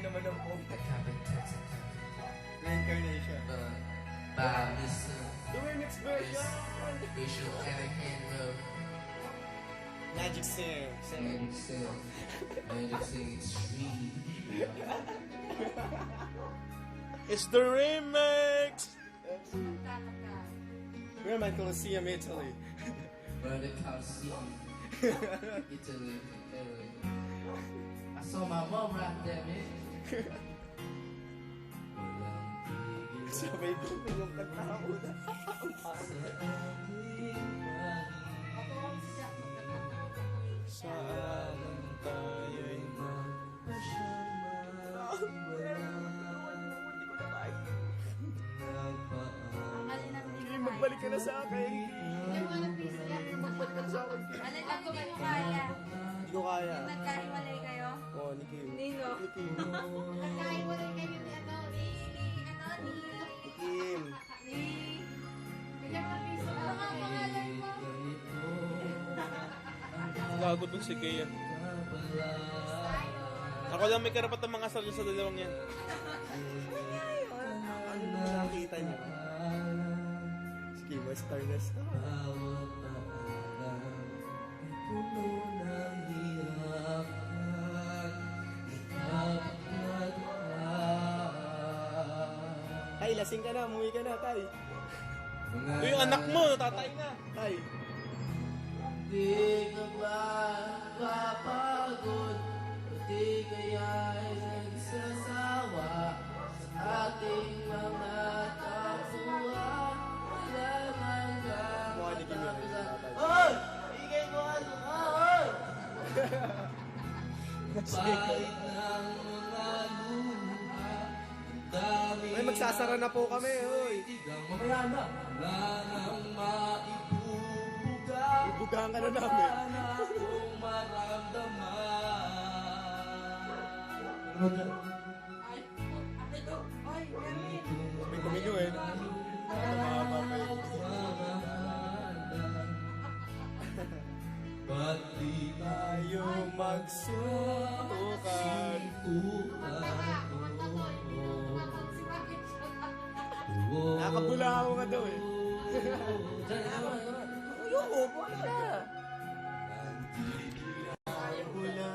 naman ang buong Nakapagtatsa reincarnation. by Mr. The remix version! Visual Alejandro Magic Sing. Sing. Magic Sing Magic Sing Extreme. It's the remix! We're at Colosseum, Italy. Brother Coliseum, Italy, Italy. I saw my mom right there, man. Sabay ko yung kanta ko na. Saan tayo'y Magbalik ka na sa akin. Magbalik ka na sa akin. Alin lang kung mo kaya? Hindi ko kaya. Nagkahiwalay kayo? Oo, ni Kim. Nino? Ni Kim. Gago dun si Kaya. Ako lang may karapat ng mga asal sa dalawang yan. Ano na nakita niyo? Si Kim, may star na star. Tay, lasing ka na. Umuwi ka na, Tay. Uy, anak mo, tatay na. Tay. Di ka ba papagod? O di kaya ay nagsasawa sa ating mga Mukha ni Kim yun. tatay. Hoy! Bigay mo ano ka, hoy! Bait ng mga luha Ang dami Ay, magsasara na po kami, oy. Tigang mamaya na Wala nang Ibugahan ka na namin. Wala na akong maramdaman Ay, ito. Ay. May kuminyo eh. Ba't di Tayo magsutukan. Nakabula ako nga daw eh. Ayoko, wala. Bula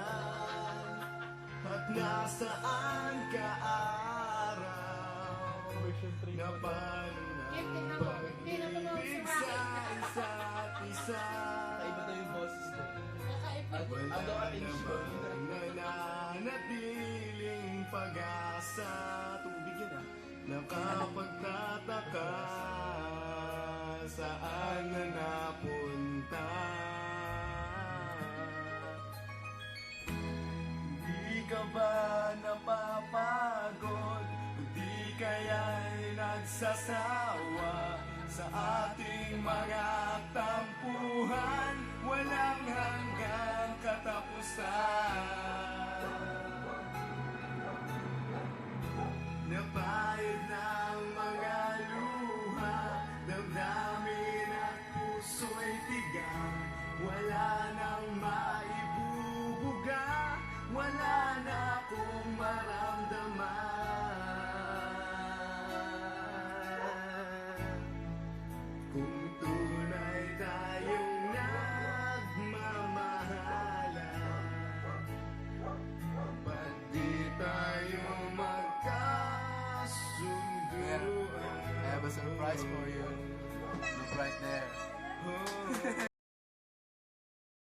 at nasaan ka araw na na pag-ibig sa isa't isa. Iba daw yung boses ko. Daw ating show. Nananatiling pag-asa Tubig yan ah Nakapagtataka Saan na napunta ka ba napapagod? Di kaya'y nagsasawa Sa ating mga Kung tunay tayong nagmamahalan Ba't di tayo magkasunduan? I have a surprise for you. Look right there. Oh.